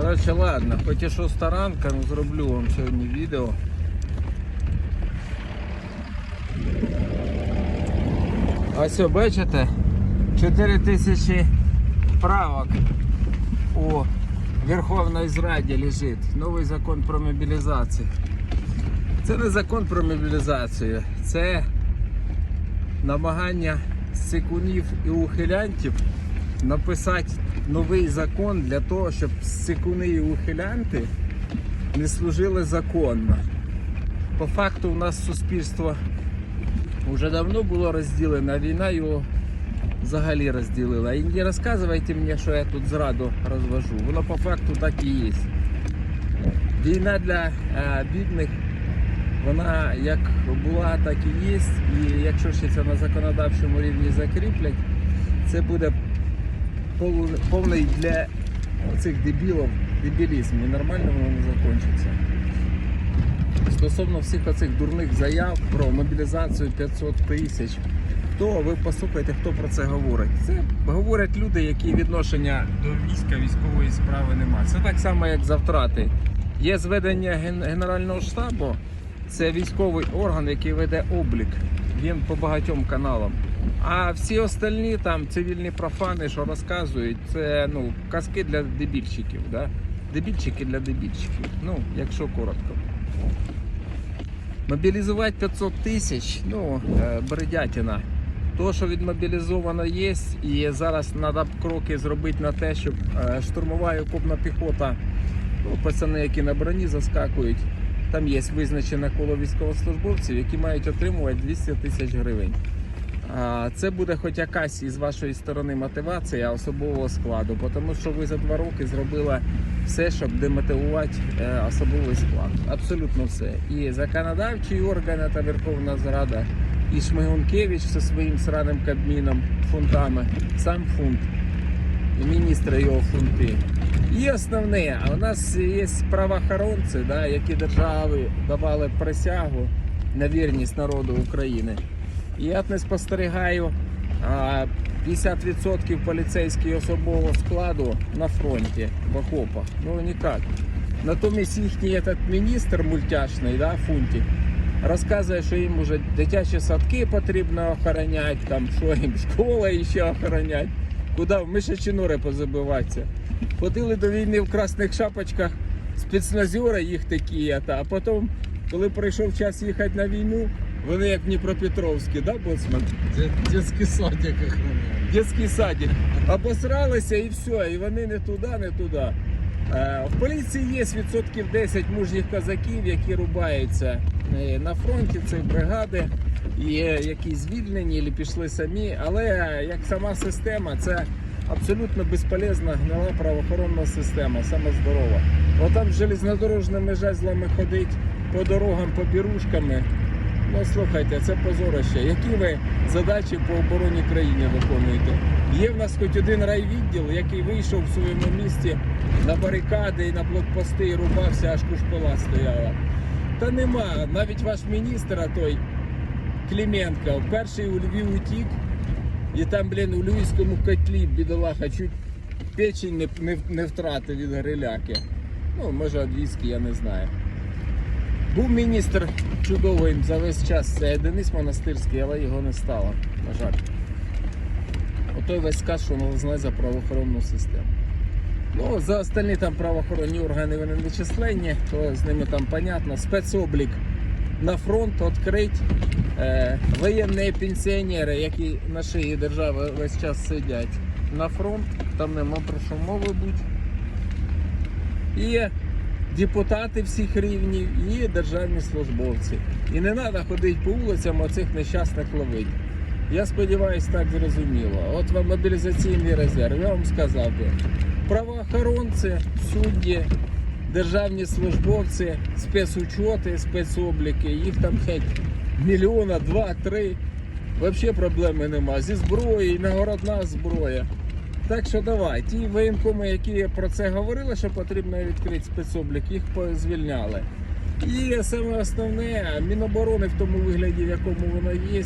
Коротше, ладно, хоч і зроблю вам сьогодні відео. Ось, бачите, 4 тисячі правок у Верховній Зраді лежить. Новий закон про мобілізацію. Це не закон про мобілізацію, це намагання сикунів і ухилянтів написати новий закон для того, щоб сикуни і ухилянти не служили законно. По факту у нас суспільство вже давно було розділене, а війна його взагалі розділила. І не розказуйте мені, що я тут зраду розвожу. Воно по факту так і є. Війна для е, бідних вона як була, так і є. І якщо ще це на законодавчому рівні закріплять, це буде повний для цих дебілів дебілізм. І нормально воно не закінчиться. Стосовно всіх оцих дурних заяв про мобілізацію 500 тисяч, то ви послухайте, хто про це говорить. Це говорять люди, які відношення до війська військової справи немає. Це так само, як за втрати. Є зведення Генерального штабу, це військовий орган, який веде облік. Він по багатьом каналам. А всі остальні там цивільні профани, що розказують, це ну, казки для дебільщиків. Да? Дебільщики для дебільщиків. Ну, якщо коротко. Мобілізувати 500 тисяч, ну, е, бредятина. То, що відмобілізовано є, і зараз треба кроки зробити на те, щоб е, штурмова і окопна піхота, ну, пацани, які на броні заскакують, там є визначене коло військовослужбовців, які мають отримувати 200 тисяч гривень. Це буде хоч якась із вашої сторони мотивація особового складу, тому що ви за два роки зробили все, щоб демотивувати е, особовий склад. Абсолютно все. І законодавчі органи та Верховна Зрада, і Шмигункевич зі своїм сраним кабміном, фунтами, сам фунт, і міністри його фунти. І основне, а у нас є правоохоронці, да, які держави давали присягу на вірність народу України. Я не спостерігаю а, 50% поліцейського особового складу на фронті в окопах. Ну ніяк. Натомість їхній этот міністр мультяшний, да, Фунтик, розказує, що їм вже дитячі садки потрібно охороняти, там, що їм школа ще охороняти, куди в мишачинури позабиватися. Ходили до війни в красних шапочках спецназери їх такі, а потім, коли прийшов час їхати на війну, вони як Дніпропетровські, да, боцман? Детский садик охраняет. Детський садик. Обосралися і все, і вони не туди, не туди. Е, В поліції є відсотків 10 мужніх козаків, які рубаються е, на фронті, це бригади, є які звільнені або пішли самі. Але як сама система, це абсолютно безполезна гнила правоохоронна система, саме здорова. Отам железнодорожними жезлами ходить по дорогам, по бірушками. Ну слухайте, це позорище. Які ви задачі по обороні країни виконуєте? Є в нас хоч один райвідділ, який вийшов в своєму місті на барикади і на блокпости і рубався, аж кушпила стояла. Та нема. Навіть ваш міністр, а той Клименко, перший у Львів утік, і там, блін, у Львівському котлі бідолаха чуть печень не, не, не втратив від гриляки. Ну, може, віскі, я не знаю. Був міністр чудовий за весь час, це Денис Монастирський, але його не стало, на жаль. Отой весь сказ, що знає за правоохоронну систему. Ну, за остальні там правоохоронні органи вони не то з ними там понятно. Спецоблік на фронт відкрить. Е, воєнні пенсіонери, які на шиї держави весь час сидять на фронт, там нема про що мови бути. І депутати всіх рівнів, і державні службовці. І не треба ходити по вулицям оцих нещасних ловить. Я сподіваюся, так зрозуміло. От вам мобілізаційний резерв, я вам сказав би. Правоохоронці, судді, державні службовці, спецучоти, спецобліки, їх там геть мільйона, два, три. Взагалі проблеми нема. Зі зброєю, нагородна зброя. Так що давай, ті воєнкоми, які про це говорили, що потрібно відкрити спецоблік, їх звільняли. І саме основне, Міноборони в тому вигляді, в якому воно є,